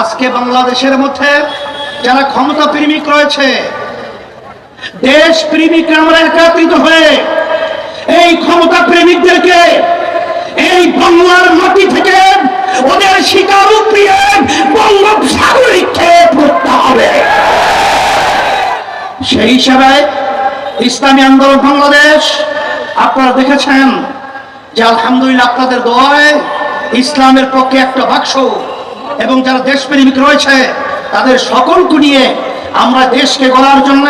আজকে বাংলাদেশের মধ্যে যারা ক্ষমতা প্রেমিক রয়েছে, দেশ প্রেমিকরা আমরা একত্রিত হয়ে এই ক্ষমতা প্রেমিকদেরকে এই বাংলার মাটি থেকে ওদের শিকার নিক্ষেপ করতে হবে। সেই হিসাবে ইসলামী আন্দোলন বাংলাদেশ, আপনারা দেখেছেন যে আলহামদুলিল্লাহ আপনাদের দোয়ায় ইসলামের পক্ষে একটা বাক্স এবং যারা দেশপ্রেমিক রয়েছে, তাদের সকলকে নিয়ে আমরা দেশকে গড়ার জন্য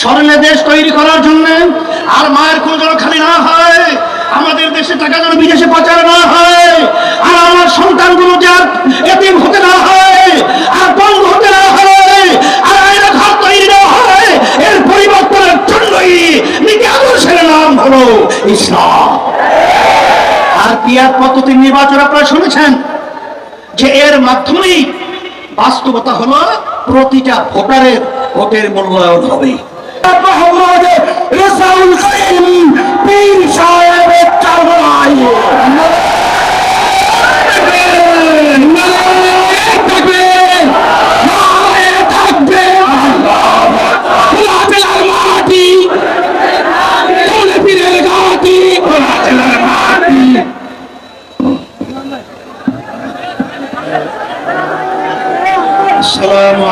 স্মরণে দেশ তৈরি করার জন্য, আর মায়ের কোন যেন খালি না হয়, আমাদের দেশে টাকা যেন বিদেশে পাচার না হয়, আর আমার সন্তানগুলো যার এতিম হতে না হয়, আর বন্ধ হতে না হয়, আর আয়না ঘর তৈরি না হয়, এর পরিবর্তনের জন্যই নীতি আদর্শের নাম হলো ইসলাম। আর পিয়ার পদ্ধতি নির্বাচন আপনারা শুনেছেন? যে এর মাধ্যমেই বাস্তবতা হলো প্রতিটা ভোটারের ভোটের মূল্যায়ন হবে। মোহাম্মদ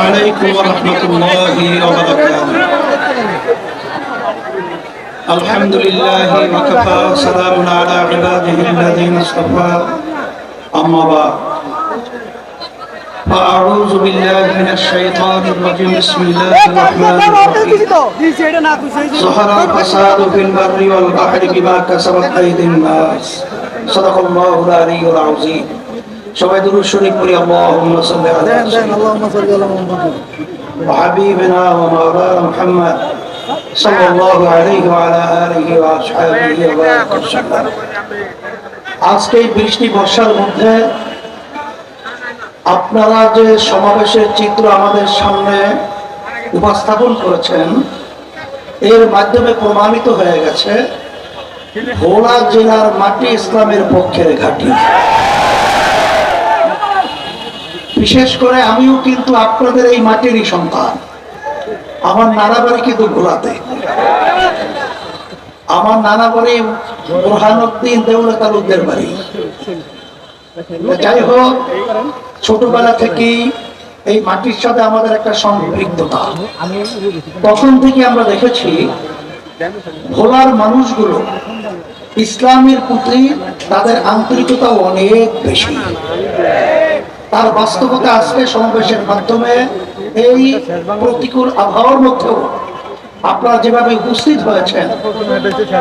عليكم ورحمة الله وبركاته. الحمد لله وكفى سلام على عباده الذين اصطفى. أما بعد. فأعوذ بالله من الشيطان الرجيم. بسم الله الرحمن الرحيم. ظهر الفساد في البر والبحر بما كسبت أيدي الناس. صدق الله العلي العظيم. সবাই দুরূদ শরীফ পড়ি আল্লাহুম্মা সাল্লি আলা সাইয়্যিদিনা وحبيبنا ومولانا محمد صلى الله عليه وعلى آله وأصحابه وبارك وسلم আজকে এই বৃষ্টি বর্ষার মধ্যে আপনারা যে সমাবেশের চিত্র আমাদের সামনে উপস্থাপন করেছেন এর মাধ্যমে প্রমাণিত হয়ে গেছে ভোলা জেলার মাটি ইসলামের পক্ষের ঘাঁটি বিশেষ করে আমিও কিন্তু আপনাদের এই মাটিরই সন্তান। আমার নানা বাড়ি কিন্তু ঘোরাতে আমার নানা বাড়ি বোরহানুদ্দিন দেউল তালুকদের বাড়ি। যাই হোক, ছোটবেলা থেকেই এই মাটির সাথে আমাদের একটা সম্পৃক্ততা। তখন থেকে আমরা দেখেছি, ভোলার মানুষগুলো ইসলামের প্রতি তাদের আন্তরিকতা অনেক বেশি। তার বাস্তবতা আজকে সমাবেশের মাধ্যমে এই প্রতিকূল আবহাওয়ার মধ্যেও আপনারা যেভাবে উপস্থিত হয়েছেন,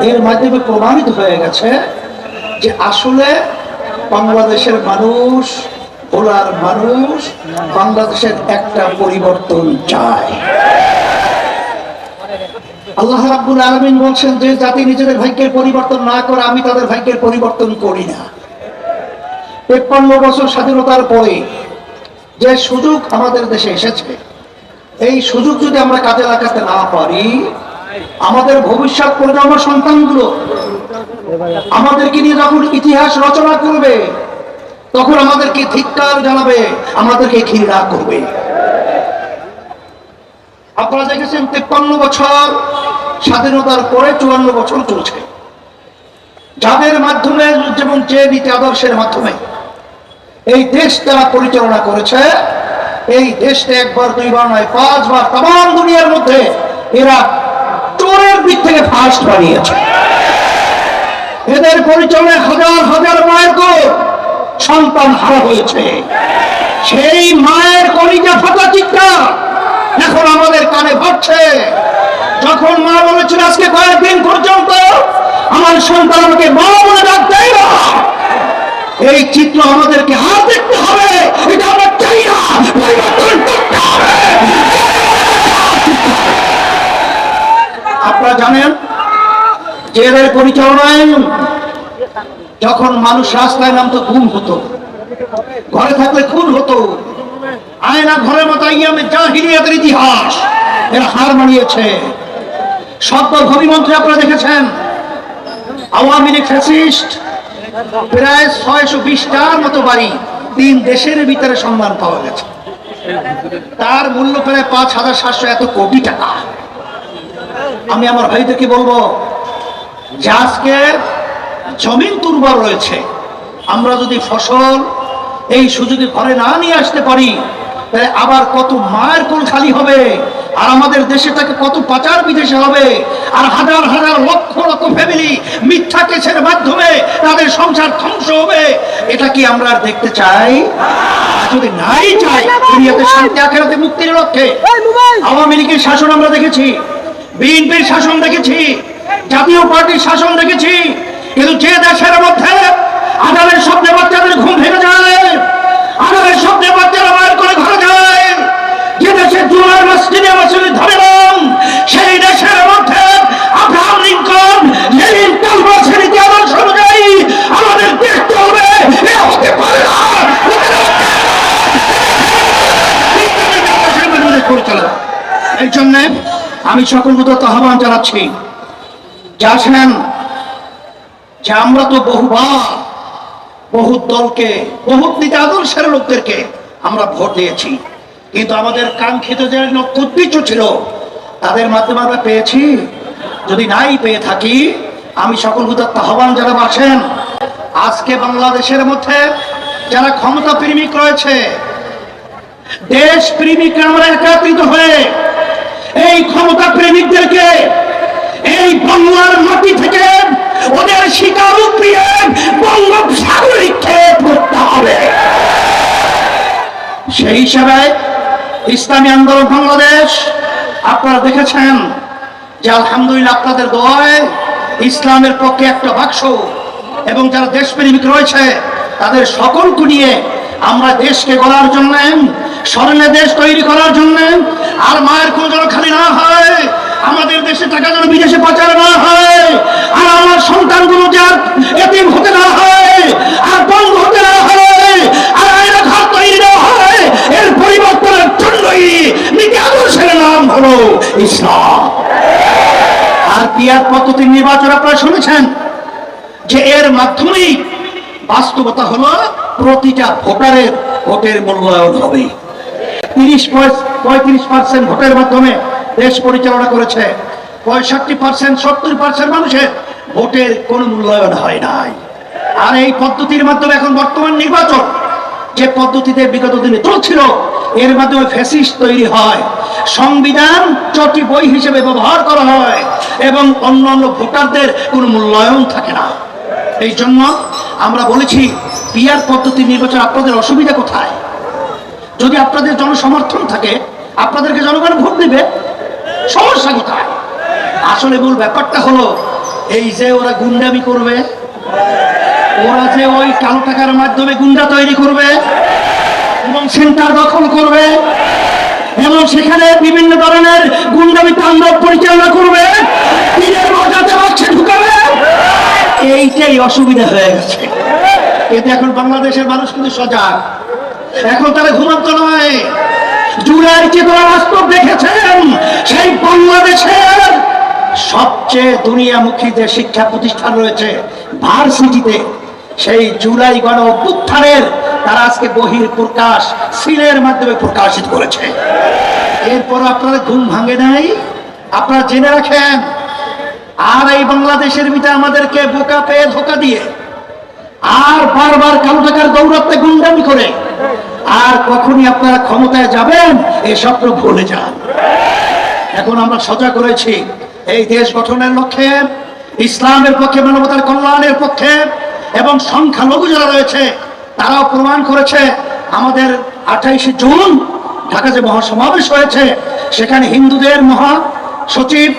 এর মাধ্যমে প্রমাণিত হয়ে গেছে যে আসলে বাংলাদেশের মানুষ, ভোলার মানুষ, বাংলাদেশের একটা পরিবর্তন চায়। আল্লাহ রাব্বুল আলামিন বলছেন, যে জাতি নিজেদের ভাগ্যের পরিবর্তন না করে আমি তাদের ভাগ্যের পরিবর্তন করি না। তেপ্পান্ন বছর স্বাধীনতার পরে যে সুযোগ আমাদের দেশে এসেছে, এই সুযোগ যদি আমরা কাজে লাগাতে না পারি, আমাদের ভবিষ্যৎ প্রজন্ম সন্তানগুলো আমাদেরকে নিয়ে যখন ইতিহাস রচনা করবে, তখন আমাদেরকে ধিক্কার জানাবে, আমাদেরকে ঘৃণা করবে। আপনারা দেখেছেন তেপ্পান্ন বছর স্বাধীনতার পরে চুয়ান্ন বছর চলছে। যাদের মাধ্যমে যেমন যে নীতি আদর্শের মাধ্যমে। এই দেশ তারা পরিচালনা করেছে। এই দেশটা একবার, দুইবার নয়, পাঁচবার তাম দুনিয়ার মধ্যে এরা চোরের দিক থেকে ফার্স্ট বানিয়েছে। এদের পরিচালনায় হাজার হাজার মায়ের কোর সন্তান হারা হয়েছে। সেই মায়ের কলিজা ফাটা চিৎকার এখন আমাদের কানে ভাবছে যখন মা বলেছিল, আজকে কয়েকদিন পর্যন্ত আমার সন্তান আমাকে মা বলে ডাক দেয় না। এই চিত্র আমাদেরকে আর দেখতে হবে। এটা আমরা চাই না। আপনারা জানেন পরিচালনায় যখন মানুষ রাস্তায় নামতো ঘুম হতো। ঘরে থাকলে খুন হতো। আয়না ঘরের মতো ইয়ামে জাহিলিয়াতের ইতিহাস। এরা হার মানিয়েছে। সত্য মন্ত্রী আপনারা দেখেছেন আওয়ামী লীগ ফ্যাসিস্ট। প্রায় ছয়শো বিশটার মতো বাড়ি তিন দেশের ভিতরে সম্মান পাওয়া গেছে। তার মূল্য প্রায় পাঁচ হাজার সাতশো এত কোটি টাকা। আমি আমার ভাইদেরকে বলব, যে আজকে জমিন দুর্বল রয়েছে। আমরা যদি ফসল এই সুযোগে ঘরে না নিয়ে আসতে পারি তাহলে আবার কত মায়ের কোল খালি হবে? আর আমাদের দেশে থেকে কত পাচার বিদেশে হবে? আর হাজার হাজার লক্ষ লক্ষ ফ্যামিলি মিথ্যা কেসের মাধ্যমে তাদের সংসার ধ্বংস হবে। এটা কি আমরা আর দেখতে চাই? আর যদি নাই চাই দুনিয়াতে শান্তি আখেরাতে মুক্তির লক্ষ্যে। আওয়ামী লীগের শাসন আমরা দেখেছি বিএনপির শাসন দেখেছি জাতীয় পার্টির শাসন দেখেছি কিন্তু যে দেশের মধ্যে এই জন্যে আমি সকল মতো আহ্বান জানাচ্ছি। আসেন যে আমরা তো বহুবার বহুত দলকে, বহুত নীতি আদর্শের লোকদেরকে আমরা ভোট দিয়েছি। কিন্তু আমাদের কাঙ্ক্ষিত যে উদ্দেশ্য ছিল, তাদের মাধ্যমে আমরা পেয়েছি। যদি নাই পেয়ে থাকি, আমি সকল হুদাত্ত আহ্বান যারা আছেন আজকে বাংলাদেশের মধ্যে যারা ক্ষমতা প্রেমিক রয়েছে দেশ প্রেমিকরা আমরা একত্রিত হয়ে এই ক্ষমতা প্রেমিকদেরকে এই বাংলার মাটি থেকে ওদের শিকার উপরিয়ে বঙ্গোপসাগর নিক্ষেপ করতে হবে। সেই হিসাবে ইসলামী আন্দোলন বাংলাদেশ, আপনারা দেখেছেন যে আলহামদুলিল্লাহ আপনাদের দোয়ায় ইসলামের পক্ষে একটা বাক্স এবং যারা দেশপ্রেমিক রয়েছে, তাদের সকলকে নিয়ে আমরা দেশকে গড়ার জন্য স্মরণে দেশ তৈরি করার জন্য, আর মায়ের কোনো যেন খালি না হয়, আমাদের দেশে টাকা যেন বিদেশে পাচার না হয়, আর আমার সন্তানগুলো যার এতিম হতে না হয়, আর বন্ধ হতে না হয়, আর আয়না ঘর তৈরি না হয়, এর পরিবর্তনের জন্যই নীতি আদর্শের নাম হলো ইসলাম। আর পিয়ার পদ্ধতির নির্বাচন আপনারা শুনেছেন যে এর মাধ্যমেই বাস্তবতা হলো প্রতিটা ভোটারের ভোটের মূল্যায়ন হবে। তিরিশ পঁয়ত্রিশ পার্সেন্ট ভোটের মাধ্যমে দেশ পরিচালনা করেছে। পঁয়ষট্টি পার্সেন্ট, সত্তর পার্সেন্ট মানুষের ভোটের কোনো মূল্যায়ন হয় নাই। আর এই পদ্ধতির মাধ্যমে এখন বর্তমান নির্বাচন, যে পদ্ধতিতে বিগত দিনে চলছিল, এর মাধ্যমে ফ্যাসিস্ট তৈরি হয়। সংবিধান চটি বই হিসেবে ব্যবহার করা হয় এবং অন্যান্য ভোটারদের কোনো মূল্যায়ন থাকে না। এই জন্য আমরা বলেছি পিয়ার পদ্ধতি নির্বাচন আপনাদের অসুবিধা কোথায়? যদি আপনাদের জনসমর্থন থাকে, আপনাদেরকে জনগণ ভোট দিবে, সমস্যা কোথায়? আসলে মূল ব্যাপারটা হলো, এই যে ওরা গুন্ডামি করবে, ওরা যে ওই কালো টাকার মাধ্যমে গুন্ডা তৈরি করবে, এবং সেন্টার দখল করবে, এবং সেখানে বিভিন্ন ধরনের গুন্ডামি তাণ্ডব পরিচালনা করবে ঢুকাবে। এইটাই অসুবিধা হয়ে গেছে। এতে এখন বাংলাদেশের মানুষ কিন্তু সজাগ। এখন তারা ঘুমন্ত নয়। জুলাই চেতনা বাস্তব দেখেছেন? সেই বাংলাদেশের সবচেয়ে দুনিয়ামুখী যে শিক্ষা প্রতিষ্ঠান রয়েছে ভার্সিটিতে। সেই জুলাই গণ অভ্যুত্থানের তারা আজকে বহির প্রকাশ, সিলের মাধ্যমে প্রকাশিত করেছে। এরপর আপনারা ঘুম ভাঙে নাই? আপনারা জেনে রাখেন আর এই বাংলাদেশের ভিতরে আমাদেরকে বোকা পেয়ে ধোকা দিয়ে, আর বারবার কালো টাকার দৌড়াতে গুন্ডামি করে, আর কখনই আপনারা ক্ষমতায় যাবেন এই স্বপ্ন ভুলে যান। এখন আমরা সজাগ করেছি এই দেশ গঠনের লক্ষ্যে, ইসলামের পক্ষে, মানবতার কল্যাণের পক্ষে, এবং সংখ্যালঘু যারা রয়েছে, তারাও প্রমাণ করেছে, আমাদের আঠাইশে জুন ঢাকা যে মহাসমাবেশ হয়েছে, সেখানে হিন্দুদের মহা সচিব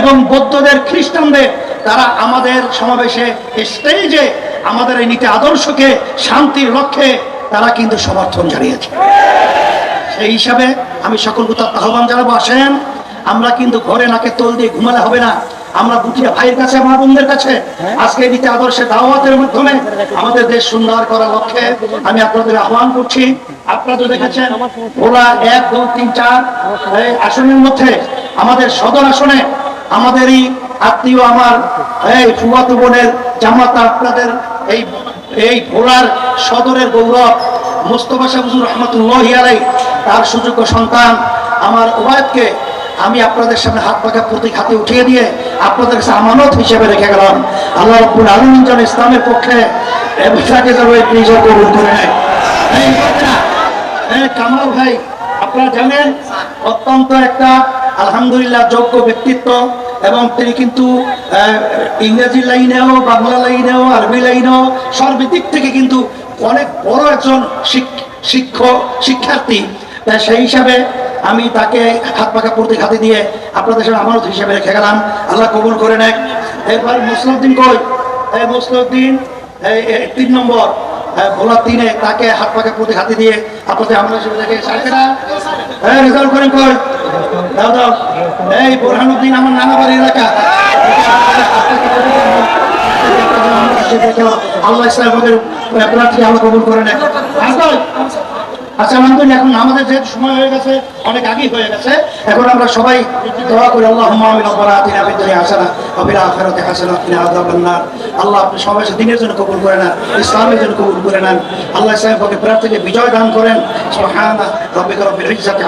এবং বৌদ্ধদের, খ্রিস্টানদের, তারা আমাদের সমাবেশে স্টেজে আমাদের এই নীতি আদর্শকে, শান্তির লক্ষ্যে তারা কিন্তু সমর্থন জানিয়েছে। সেই হিসাবে আমি সকল কোথাও আহ্বান জানাব, আসেন। আমরা কিন্তু ঘরে নাকে তোল দিয়ে ঘুমালে হবে না। আমরা বুটিয়া ভাইয়ের কাছে আমার বোনদের কাছে, আজকে নীতি আদর্শের দাওয়াতের মাধ্যমে আমাদের দেশ সুন্দর করার লক্ষ্যে আমি আপনাদের আহ্বান করছি। আপনারা দেখেছেন, ভোলা এক দুই তিন, চার আসনের মধ্যে আমাদের সদর আসনে আমাদের এই আত্মীয় আমার, এই ফুয়াতু বোনের জামাতা আপনাদের এই এই ভোলার সদরের গৌরব মোস্তফা সাহুজুর রহমতুল্লাহ আলাই তার সুযোগ্য সন্তান আমার ওয়াইফকে আমি আপনাদের সামনে হাত পাকা প্রতীক হাতে উঠিয়ে দিয়ে আপনাদের কাছে আমানত হিসেবে রেখে গেলাম। আল্লাহ রব্বুল আলমিন যেন ইসলামের পক্ষে তাকে যেন নিজে কবুল করে নেয়। কামাল ভাই, আপনারা জানেন, অত্যন্ত একটা আলহামদুলিল্লাহ, যোগ্য ব্যক্তিত্ব এবং তিনি কিন্তু ইংরেজি লাইনেও, বাংলা লাইনেও, আরবি লাইনেও সর্বদিক থেকে কিন্তু অনেক বড় একজন শিক্ষক শিক্ষার্থী। সেই হিসাবে আমি তাকে হাত পাকা প্রতীক হাতে দিয়ে আপনাদের সামনে আমানত হিসেবে রেখে গেলাম। আল্লাহ কবুল করে নেয় এরপর মুসলিউদ্দিন কই? এই মুসলিউদ্দিন তিন নম্বর। ভোলা তিনে তাকে হাত পাকে প্রতীক হাতে দিয়ে আপনাদের আমরা হিসেবে হ্যাঁ রেজাল্ট করেন কই? দাও এই বোরহানুদ্দিন আমার নানা বাড়ি এলাকা। আল্লাহ ইসলামের প্রার্থী আল্লাহ কবুল করে নেয়। আচ্ছা আমাদের যেহেতু সময় হয়ে গেছে, অনেক আগেই হয়ে গেছে, এখন আমরা সবাই দোয়া করি আল্লাহ আতিনা ফিদ দুনিয়া হাসানা ওয়া ফিল আখিরাতি হাসানা ওয়া কিনা আযাবান নার। আল্লাহ আপনি সবাই দিনের জন্য কবুল করে নেন, ইসলামের আল্লাহ ইসলামের পক্ষে প্রার্থীকে বিজয় দান করেন। সুবহানা রাব্বিকা রাব্বিল ইজ্জাতি